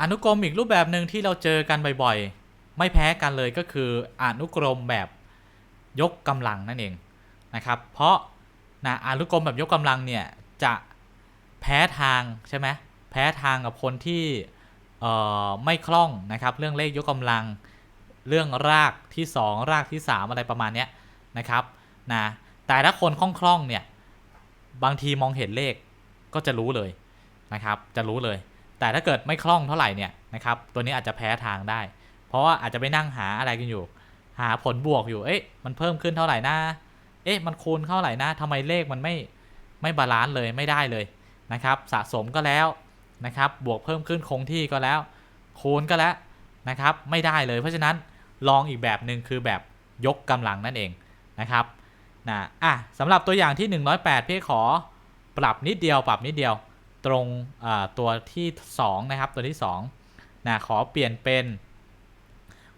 อนุกรมอีกรูปแบบหนึ่งที่เราเจอกันบ่อยๆ ไม่แพ้กันเลยก็คืออนุกรมแบบยกกำลังนั่นเองนะครับ เพราะนะอนุกรมแบบยกกำลังเนี่ยจะแพ้ทางใช่ไหมแพ้ทางกับคนที่ไม่คล่องนะครับ เรื่องเลขยกกำลัง เรื่องรากที่ 2 รากที่ 3 อะไรประมาณนี้นะครับนะแต่ถ้าคนคล่องๆเนี่ยบางทีมองเห็นเลขก็จะรู้เลยนะครับ จะรู้เลย แต่ถ้าเกิดไม่คล่องเท่าไหร่เนี่ยนะครับตัวนี้อาจจะแพ้ทางได้ เพราะว่าอาจจะไปนั่งหาอะไรกันอยู่ หาผลบวกอยู่เอ๊ะมันเพิ่มขึ้นเท่าไหร่นะเอ๊ะมันคูณเท่าไหร่นะทำไมเลขมันไม่ไม่บาลานซ์เลยไม่ได้เลยนะครับสะสมก็แล้วนะครับบวกเพิ่มขึ้นคงที่ก็แล้ว คูณก็แล้วนะครับไม่ได้เลย เพราะฉะนั้นลองอีกแบบหนึ่งคือแบบยกกำลังนั่นเองนะครับนะอะสำหรับตัวอย่างที่ 108พี่ขอปรับนิดเดียวปรับนิดเดียว ตรงตัวที่2นะครับตัวที่2นะขอเปลี่ยนเป็น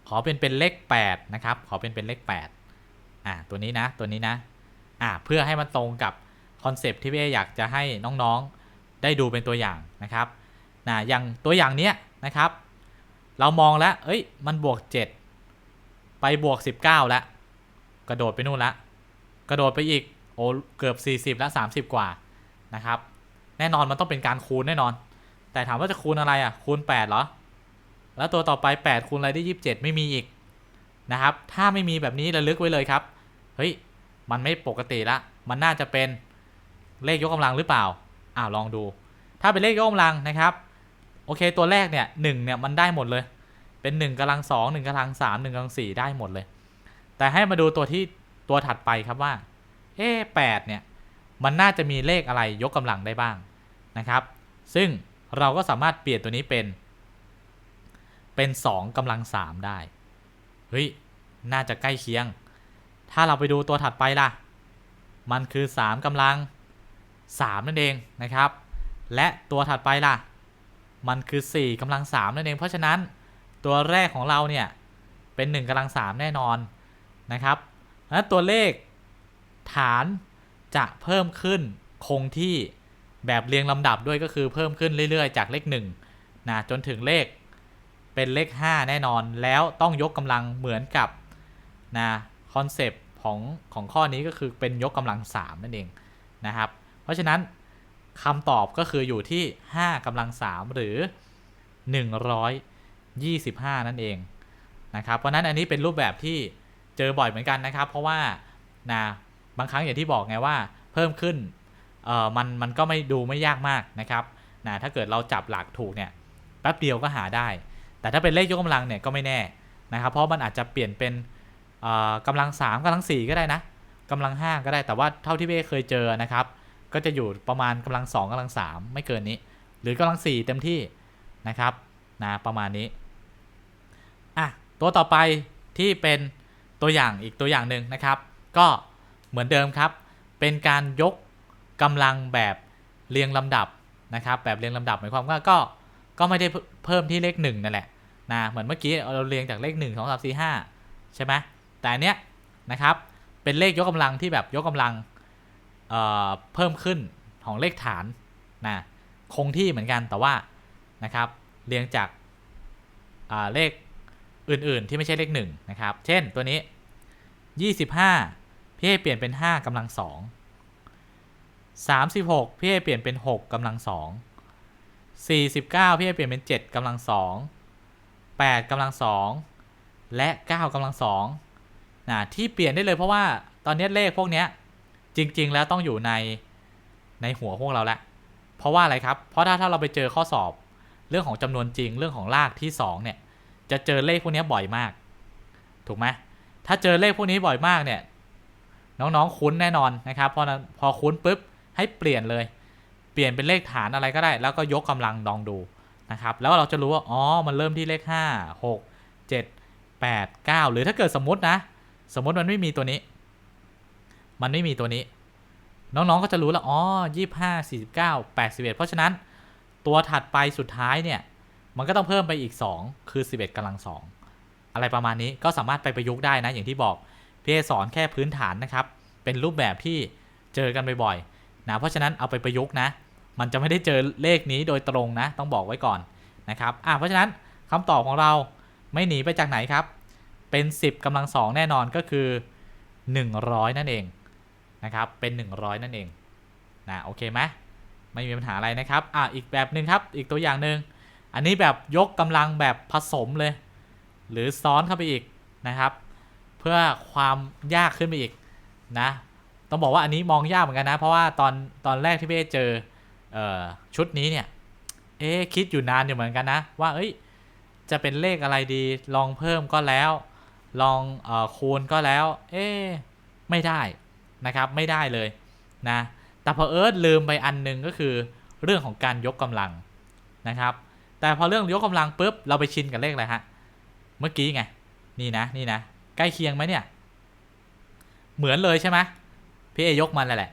ขอเป็นเป็นเลข8นะครับขอเป็นเป็นเลข8อ่าตัวนี้นะตัวนี้นะอ่าเพื่อให้มันตรงกับคอนเซปที่พี่เออยากจะให้น้องๆได้ดูเป็นตัวอย่างนะครับนะอย่างตัวอย่างเนี้ยนะครับ เรามองแล้วเอ้ยมันบวก 7 ไปบวก 19 แล้ว กระโดดไปนู่นละกระโดดไปอีกโอ้เกือบ 40 แล้ว 30 กว่านะครับ แน่นอนมันต้องเป็นการคูณแน่นอน แต่ถามว่าจะคูณอะไรอะ คูณ8เหรอ แล้วตัวต่อไป 8 คูณอะไรได้ 27 ไม่มีอีกนะครับ ถ้าไม่มีแบบนี้ระลึกไว้เลยครับ เฮ้ย มันไม่ปกติละ มันน่าจะเป็นเลขยกกำลังหรือเปล่า อ้าวลองดู ถ้าเป็นเลขยกกำลังนะครับ โอเค ตัวแรกเนี่ยหนึ่งเนี่ยมันได้หมดเลย เป็น1กำลัง2 1กำลัง3 1กำลัง4ได้หมดเลย แต่ให้มาดูตัวที่ตัวถัดไปครับว่า เอ๊แปดเนี่ย มันน่าจะมีเลขอะไรยกกำลังได้บ้างนะครับ ซึ่งเราก็สามารถเปลี่ยนตัวนี้เป็น เป็น2กำลัง 3 ได้ เฮ้ย น่าจะใกล้เคียง ถ้าเราไปดูตัวถัดไปล่ะ มันคือ 3กำลัง 3 นั่นเองนะครับ และตัวถัดไปล่ะ มันคือ 4กำลัง 3 นั่นเอง เพราะฉะนั้นตัวแรกของเราเนี่ย เป็น 1กำลัง 3 แน่นอนนะครับและตัวเลขฐาน จะเพิ่มขึ้นคงที่แบบเรียงลำดับด้วยก็คือเพิ่มขึ้นเรื่อยๆ จากเลข1นะจนถึงเลขเป็นเลข 5 แน่นอน แล้วต้องยกกำลังเหมือนกับนะคอนเซปต์ของของข้อนี้ก็คือเป็นยกกำลัง 3 นั่นเองนะครับ เพราะฉะนั้นคำตอบก็คืออยู่ที่ 5กำลัง 3 หรือ 125 นั่นเองนะครับ เพราะฉะนั้นอันนี้เป็นรูปแบบที่เจอบ่อยเหมือนกันนะครับ เพราะว่านะ บางครั้งอย่างที่บอกไงว่าเพิ่มขึ้นเออมันมันก็ไม่ดูไม่ยากมากนะครับนะถ้าเกิดเราจับหลักถูกเนี่ยแป๊บเดียวก็หาได้ แต่ถ้าเป็นเลขยกกำลังเนี่ยก็ไม่แน่นะครับเพราะมันอาจจะเปลี่ยนเป็นเอ่อกำลัง 3กำลัง 4 ก็ได้นะกำลัง 5 ก็ได้แต่ว่าเท่าที่เบ้เคยเจอนะครับ ก็จะอยู่ประมาณกำลัง 2กำลัง 3 ไม่เกินนี้ หรือกำลัง 4 เต็มที่นะครับนะประมาณนี้อะตัวต่อไปที่เป็นตัวอย่างอีกตัวอย่างหนึ่งนะครับ ก็ เหมือนเดิมครับ เป็นการยกกำลังแบบเรียงลำดับนะครับ แบบเรียงลำดับหมายความว่าก็ก็ไม่ได้เพิ่มที่เลข1นั่นแหละนะเหมือนเมื่อกี้เราเรียงจากเลข 1 2 3 4 5 ใช่ไหมแต่อันเนี้ยนะครับเป็นเลขยกกำลังที่แบบยกกำลังเอ่อเพิ่มขึ้นของเลขฐานนะคงที่เหมือนกันแต่ว่านะครับเรียงจากอ่าเลขอื่นๆที่ไม่ใช่เลข1นะครับ เช่นตัวนี้ 25 พี่ให้เปลี่ยนเป็น5กำลัง2 36พี่ให้เปลี่ยนเป็น6กำลัง2 49พี่ให้เปลี่ยนเป็น7กำลัง2 8กำลัง2และ9กำลัง2นะที่เปลี่ยนได้เลยเพราะว่าตอนนี้เลขพวกเนี้ยจริง ๆ แล้วต้องอยู่ในในหัวพวกเราแล้วเพราะว่าอะไรครับ เพราะถ้าถ้าเราไปเจอข้อสอบเรื่องของจำนวนจริงเรื่องของรากที่2เนี่ยจะเจอเลขพวกนี้บ่อยมาก ถูกไหมถ้าเจอเลขพวกนี้บ่อยมากเนี่ย น้องๆคุ้นแน่นอนนะครับพอพอคุ้นปุ๊บให้เปลี่ยนเลย เปลี่ยนเป็นเลขฐานอะไรก็ได้ แล้วก็ยกกำลังลองดูนะครับแล้วเราจะรู้ว่าอ๋อมันเริ่มที่เลข 5 6 7 8 9 หรือถ้าเกิดสมมตินะ สมมติมันไม่มีตัวนี้ มันไม่มีตัวนี้ น้องๆก็จะรู้แล้วอ๋อ25 49 81 เพราะฉะนั้นตัวถัดไปสุดท้ายเนี่ยมันก็ต้องเพิ่มไปอีก 2 คือ 11กำลัง 2 อะไรประมาณนี้ก็สามารถไปประยุกต์ได้นะอย่างที่บอก พี่เอสอนแค่พื้นฐานนะครับ เป็นรูปแบบที่เจอกันบ่อยๆนะเพราะฉะนั้นเอาไปประยุกต์นะ มันจะไม่ได้เจอเลขนี้โดยตรงนะ ต้องบอกไว้ก่อนนะครับอะเพราะฉะนั้นคำตอบของเราไม่หนีไปจากไหนครับ เป็น 10กำลังสองแน่นอนก็คือ 100 นั่นเองนะครับ เป็น 100 นั่นเองนะโอเคไหมไม่มีปัญหาอะไรนะครับอะอีกแบบหนึ่งครับ อีกตัวอย่างหนึ่งอันนี้แบบยกกำลังแบบผสมเลย หรือซ้อนเข้าไปอีกนะครับ เพื่อความยากขึ้นไปอีกนะ ต้องบอกว่าอันนี้มองยากเหมือนกันนะ เพราะว่าตอนตอนแรกที่เบ้เจอเออชุดนี้เนี่ย เอ๊คิดอยู่นานอยู่เหมือนกันนะ ว่าเอ้ยจะเป็นเลขอะไรดี ลองเพิ่มก็แล้ว ลองเออคูณก็แล้ว เอ๊ไม่ได้นะครับไม่ได้เลยนะแต่พอเอิร์ธลืมไปอันหนึงก็คือเรื่องของการยกกำลังนะครับ แต่พอเรื่องยกกำลังปุ๊บเราไปชินกับเลขอะไรฮะเมื่อกี้ไงนี่นะนี่นะ ใกล้เคียงไหมเนี่ย เหมือนเลยใช่ไหมพี่เอยกมันแหละ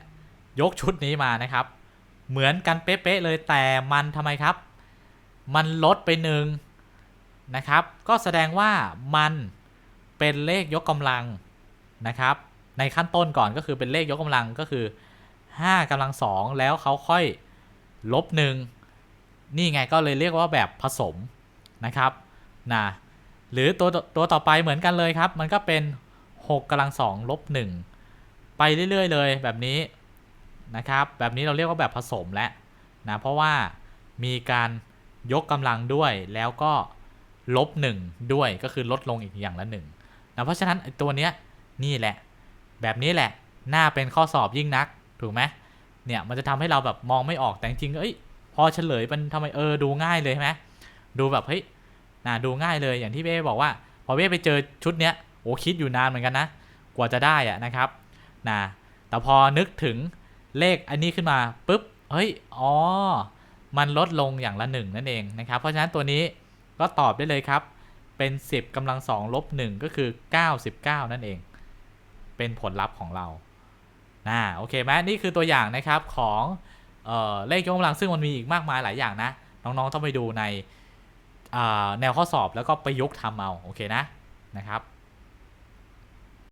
ยกชุดนี้มานะครับ เหมือนกันเป๊ะๆเลยแต่มันทำไมครับ มันลดไปหนึ่งนะครับ ก็แสดงว่ามันเป็นเลขยกกำลังนะครับ ในขั้นต้นก่อนก็คือเป็นเลขยกกำลังก็คือ5กำลังสองแล้วเขาค่อยลบหนึ่งนี่ไงก็เลยเรียกว่าแบบผสมนะครับนะ หรือตัวตัวต่อไปเหมือนกันเลยครับ มันก็เป็น 6กำลังสองลบ1ไปเรื่อยๆ เลยแบบนี้นะครับ แบบนี้เราเรียกว่าแบบผสมแล้วนะเพราะว่ามีการยกกำลังด้วยแล้วก็ลบ1ด้วยก็คือลดลงอีกอย่างละ1นะเพราะฉะนั้นตัวเนี้ยนี่แหละ แบบนี้แหละน่าเป็นข้อสอบยิ่งนักถูกไหมเนี่ยมันจะทำให้เราแบบมองไม่ออกแต่จริงๆเอ้ยพอเฉลยมันทำไมเออดูง่ายเลยใช่ไหมดูแบบเฮ้ย นะดูง่ายเลยอย่างที่เบ้บอกว่า พอเบ้ไปเจอชุดเนี้ยโอ้คิดอยู่นานเหมือนกันนะ กว่าจะได้อะนะครับนะแต่พอนึกถึงเลขอันนี้ขึ้นมาปุ๊บเฮ้ยอ๋อมันลดลงอย่างละหนึ่งนั่นเองนะครับ เพราะฉะนั้นตัวนี้ก็ตอบได้เลยครับ เป็น 10กำลังสองลบ1ก็คือ 99 นั่นเอง เป็นผลลัพธ์ของเรานะโอเคไหมนี่คือตัวอย่างนะครับของเออเลขยกกำลังซึ่งมันมีอีกมากมายหลายอย่างนะ น้องๆต้องไปดูใน แนวข้อสอบแล้วก็ประยุกต์ทำเอาโอเคนะนะครับ